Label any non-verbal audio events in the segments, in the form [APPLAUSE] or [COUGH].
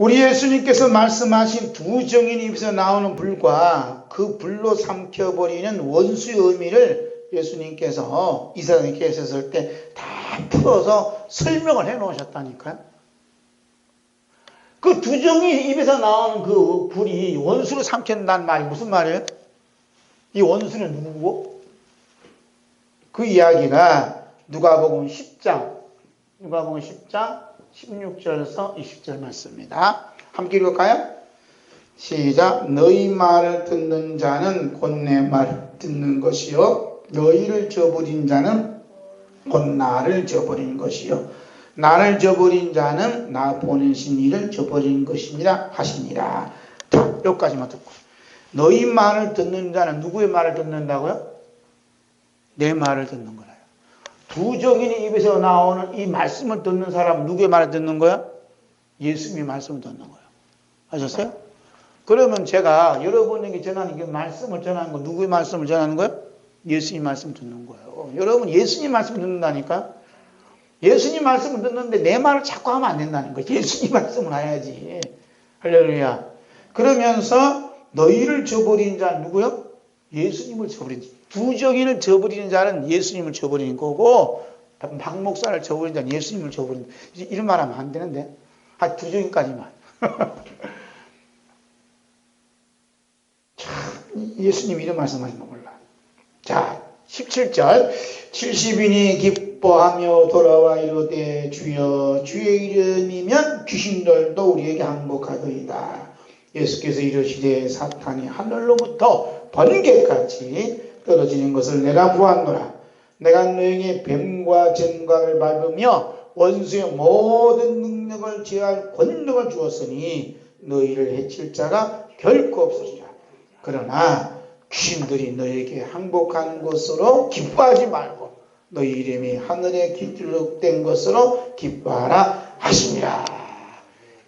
우리 예수님께서 말씀하신 두 정인 입에서 나오는 불과 그 불로 삼켜버리는 원수의 의미를 예수님께서 이사님께서 했을 때 다 풀어서 설명을 해 놓으셨다니까요. 그 두 정인 입에서 나오는 그 불이 원수로 삼킨다는 말이 무슨 말이에요? 이 원수는 누구고? 그 이야기가 누가복음 10장, 누가복음 10장 16절에서 20절 말씀입니다. 함께 읽을까요? 시작. 너희 말을 듣는 자는 곧 내 말을 듣는 것이요. 너희를 저버린 자는 곧 나를 저버린 것이요. 나를 저버린 자는 나 보내신 이를 저버린 것이니라 하시니라. 자, 여기까지만 듣고. 너희 말을 듣는 자는 누구의 말을 듣는다고요? 내 말을 듣는 거예 정인의 입에서 나오는 이 말씀을 듣는 사람은 누구의 말을 듣는 거야? 예수님의 말씀을 듣는 거예요. 아셨어요? 그러면 제가 여러분에게 전하는 그 말씀을 전하는 거 누구의 말씀을 전하는 거예요? 예수님 말씀 듣는 거예요. 여러분 예수님 말씀 듣는다니까? 예수님 말씀을 듣는데 내 말을 자꾸 하면 안 된다는 거예요. 예수님 말씀을 해야지. 할렐루야. 그러면서 너희를 저버린 자 누구요? 예수님을 저버린 자. 두 정인을 저버리는 자는 예수님을 저버리는 거고 박 목사를 저버린 자는 예수님을 저버린 자. 이런 말 하면 안 되는데. 한두 정인까지만. [LAUGHS] 참 예수님 이런 말씀하시는 거 몰라. 자, 17절 70인이 기뻐하며 돌아와 이르되 주여 주의 이름이면 귀신들도 우리에게 항복하더이다. 예수께서 이르시되 사탄이 하늘로부터 번개같이 떨어지는 것을 내가 보았노라. 내가 너에게 뱀과 쟁과를 밟으며 원수의 모든 능력을 제할 권능을 주었으니 너희를 해칠 자가 결코 없으리라. 그러나 귀신들이 너에게 항복하는 것으로 기뻐하지 말고 너희 이름이 하늘에 기록된 것으로 기뻐하라 하시니라.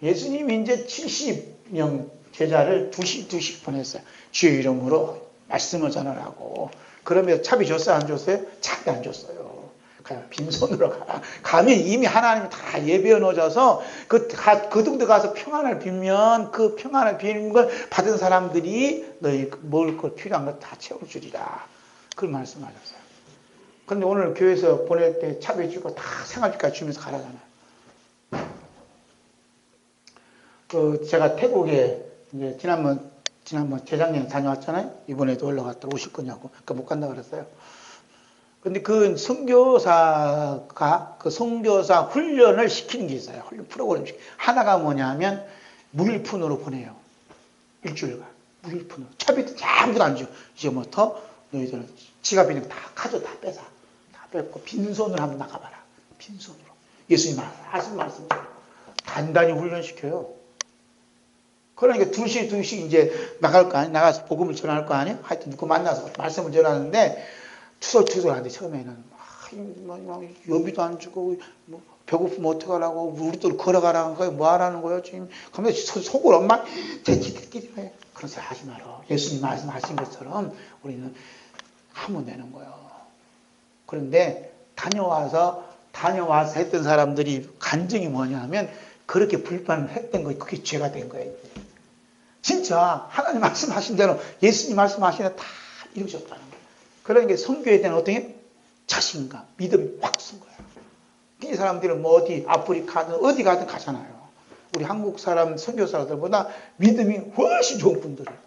예수님이 이제 70명 제자를 두씩 두씩 보냈어요. 주의 이름으로 말씀을 전하라고. 그러면 차비 줬어요? 안 줬어요? 차비 안 줬어요. 그냥 빈손으로 가라. 가면 이미 하나님이 다 예배해 놓으셔서 그, 가, 그 동네 가서 평안을 빌면 그 평안을 비는 걸 받은 사람들이 너희 먹을 걸 필요한 걸 다 채울 줄이라. 그걸 말씀하셨어요. 그런데 오늘 교회에서 보낼 때 차비 주고 다 생활비까지 주면서 가라잖아요. 그 제가 태국에 이제 지난번 지난번 재작년에 다녀왔잖아요. 이번에도 올라갔다 오실 거냐고. 그러니까 못 간다 그랬어요. 근데 그 선교사가 그 선교사 훈련을 시키는 게 있어요. 훈련 프로그램 하나가 뭐냐면 무일푼으로 보내요. 일주일간 무일푼으로 차비도 아무도 안 줘. 이제부터 너희들은 지갑이는 다 카드 다 빼서 다 뺏고 빈손으로 한번 나가봐라. 빈손으로 예수님 하신 말씀 단단히 훈련시켜요. 그러니까 두시 두시 이제 나갈 거 아니에요. 나가서 복음을 전할 거 아니에요. 하여튼 누구 만나서 말씀을 전하는데 투덜투덜하는데 처음에는 아, 뭐, 뭐, 여비도 안 주고 뭐, 배고프면 어떡하라고 우리들 걸어가라는 거예요. 뭐 하라는 거예요. 지금 그러면 속으로 엄마 대치들끼리 해. 그런 소리 하지 마라. 예수님 말씀하신 것처럼 우리는 하면 되는 거예요. 그런데 다녀와서 다녀와서 했던 사람들이 간증이 뭐냐면 그렇게 불판을 했던 거 그게 죄가 된 거예요. 진짜 하나님 말씀하신 대로 예수님 말씀하신 대로 다 이루셨다는 거예요. 그러니까 성교에 대한 어떤 자신감, 믿음이 확 쓴 거예요. 이 사람들은 뭐 어디 아프리카든 어디 가든 가잖아요. 우리 한국 사람 선교사들보다 믿음이 훨씬 좋은 분들이에요.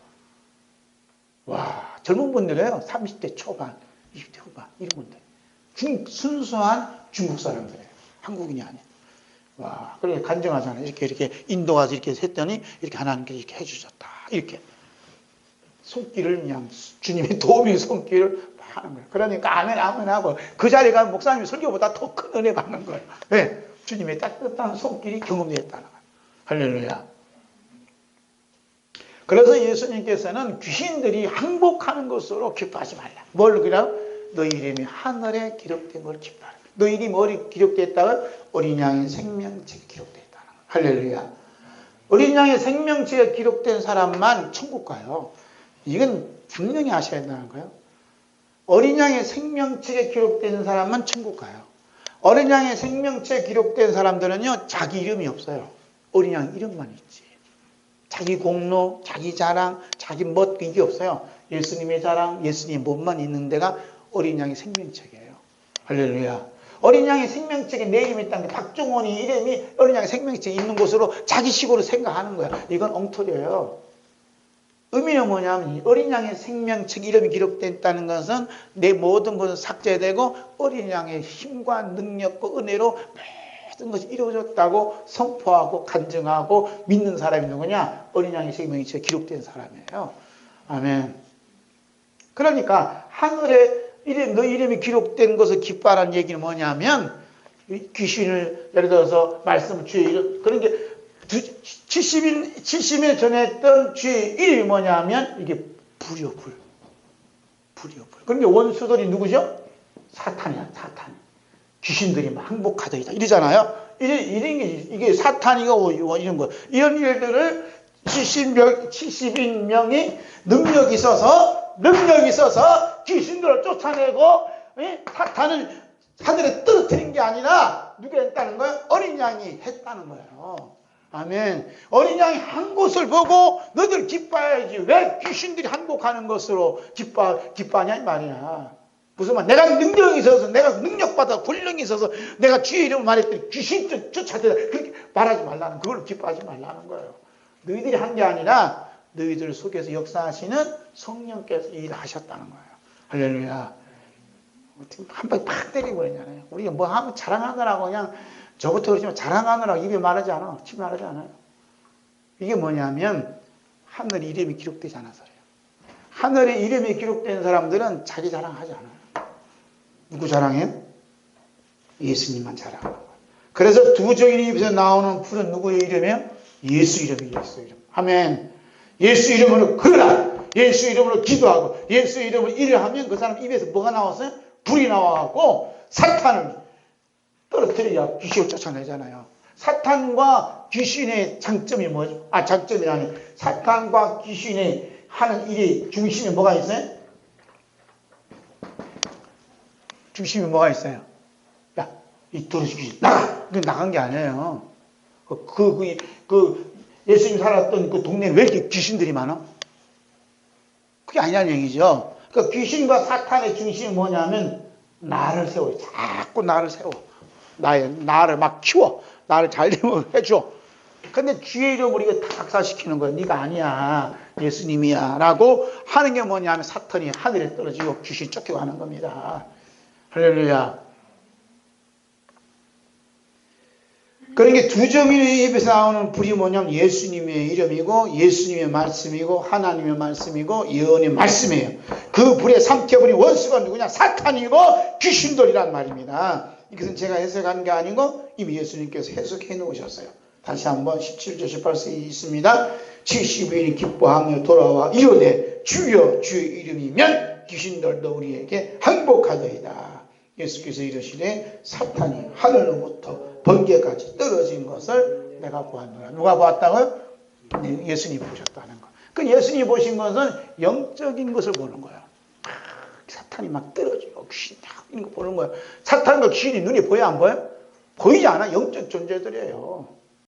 와 젊은 분들이에요. 30대 초반, 20대 후반 이런 분들. 중, 순수한 중국 사람들이에요. 한국인이 아니에요. 와, 그렇게 간증하잖아요. 이렇게, 이렇게, 인도 가서 이렇게 했더니, 이렇게 하나님께서 이렇게 해주셨다. 이렇게. 손길을 그냥, 주님의 도움의 손길을 하는 거예요. 그러니까, 아멘, 아멘 하고, 그 자리에 가면 목사님이 설교보다 더 큰 은혜 받는 거예요. 왜? 주님의 따뜻한 손길이 경험되었다는 거예요. 할렐루야. 그래서 예수님께서는 귀신들이 항복하는 것으로 기뻐하지 말라. 뭘 그냥? 너희 이름이 하늘에 기록된 걸 기뻐하라. 너희 이름이 어디 기록됐다가 어린 양의 생명책에 기록됐다는 거예요. 할렐루야. 어린 양의 생명책에 기록된 사람만 천국 가요. 이건 분명히 아셔야 된다는 거예요. 어린 양의 생명책에 기록된 사람만 천국 가요. 어린 양의 생명책에 기록된 사람들은요, 자기 이름이 없어요. 어린 양 이름만 있지. 자기 공로, 자기 자랑, 자기 멋 이게 없어요. 예수님의 자랑, 예수님의 멋만 있는 데가 어린 양의 생명책이에요. 할렐루야. 어린 양의 생명책에 내 이름이 있다는 게 박종원이 이름이 어린 양의 생명책에 있는 곳으로 자기 식으로 생각하는 거야. 이건 엉터리예요. 의미는 뭐냐면 이 어린 양의 생명책 이름이 기록됐다는 것은 내 모든 것은 삭제되고 어린 양의 힘과 능력과 은혜로 모든 것이 이루어졌다고 선포하고 간증하고 믿는 사람이 누구냐? 어린 양의 생명책에 기록된 사람이에요. 아멘. 그러니까 하늘에 이름, 너 이름이 기록된 것을 기뻐하라는 얘기는 뭐냐면 이 귀신을 예를 들어서 말씀 주의 이름 그런 게 70일, 70일 전에 했던 주의 이름이 뭐냐면 이게 불이요, 불. 불이요, 불. 그런데 원수들이 누구죠? 사탄이야, 사탄. 귀신들이 막 항복하다 이러잖아요. 이런, 이런 게, 이게 사탄이고 이런 거. 이런 일들을 70명, 70인 명이 능력이 있어서, 능력이 있어서 귀신들을 쫓아내고, 예? 사탄을 하늘에 떨어뜨린 게 아니라, 누가 했다는 거예요? 어린 양이 했다는 거예요. 아멘. 어린 양이 한 곳을 보고 너들 기뻐해야지. 왜 귀신들이 한복하는 것으로 기뻐, 기뻐하냐 이 말이야. 무슨 말? 내가 능력이 있어서, 내가 능력받아 권력이 있어서 내가 주의 이름을 말했더니 귀신 쫓- 쫓아대다. 그렇게 말하지 말라는, 그걸 기뻐하지 말라는 거예요. 너희들이 한 게 아니라 너희들 속에서 역사하시는 성령께서 일을 하셨다는 거예요. 할렐루야. 한 방에 팍 때리버리잖아요. 우리가 뭐 하면 자랑하느라고 그냥 저부터 그렇지만 자랑하느라고 입에 말하지 않아. 침 말하지 않아요. 이게 뭐냐면 하늘 이름이 기록되지 않아서 그래요. 하늘에 이름이 기록된 사람들은 자기 자랑하지 않아요. 누구 자랑해요? 예수님만 자랑하는 거예요. 그래서 두 정인 입에서 나오는 풀은 누구의 이름이에요? 예수 이름이 예수 이름. 아멘. 예수 이름으로 걸어라. 예수 이름으로 기도하고 예수 이름으로 일을 하면 그 사람 입에서 뭐가 나왔어요? 불이 나와갖고 사탄을 떨어뜨려야 귀신을 쫓아내잖아요. 사탄과 귀신의 장점이 뭐죠? 아, 장점이 아니 사탄과 귀신의 하는 일의 중심에 뭐가 있어요? 중심에 뭐가 있어요? 야, 이 귀신, 나가! 그 나간 게 아니에요. 그, 그, 그, 그 예수님 살았던 그 동네에 왜 이렇게 귀신들이 많아? 그게 아니라는 얘기죠. 그 귀신과 사탄의 중심이 뭐냐면 나를 세워. 자꾸 나를 세워. 나의 나를 막 키워. 나를 잘 되면 [LAUGHS] 해줘. 근데 주의 이름으로 이거 다 박살시키는 거야. 네가 아니야. 예수님이야. 라고 하는 게 뭐냐면 사탄이 하늘에 떨어지고 귀신 쫓겨가는 겁니다. 할렐루야. 게두 정인의 입에서 나오는 불이 뭐냐면 예수님의 이름이고 예수님의 말씀이고 하나님의 말씀이고 예언의 말씀이에요. 그 불에 삼켜버린 원수가 누구냐? 사탄이고 귀신들이란 말입니다. 이것은 제가 해석한 게 아니고 이미 예수님께서 해석해 놓으셨어요. 다시 한번 17절 18절에 있습니다. 70인이 기뻐하며 돌아와 이르되 주여 주의 이름이면 귀신들도 우리에게 항복하더이다. 예수께서 이르시되 사탄이 하늘로부터 번개까지 떨어진 것을 내가 보았노라. 누가 보았다고요? 네, 예수님이 보셨다는 거. 그 예수님이 보신 것은 영적인 것을 보는 거예요. 아, 사탄이 막 떨어지고 귀신이 막 이런 거 보는 거예요. 사탄과 귀신이 눈에 보여 안 보여? 보이지 않아. 영적 존재들이에요.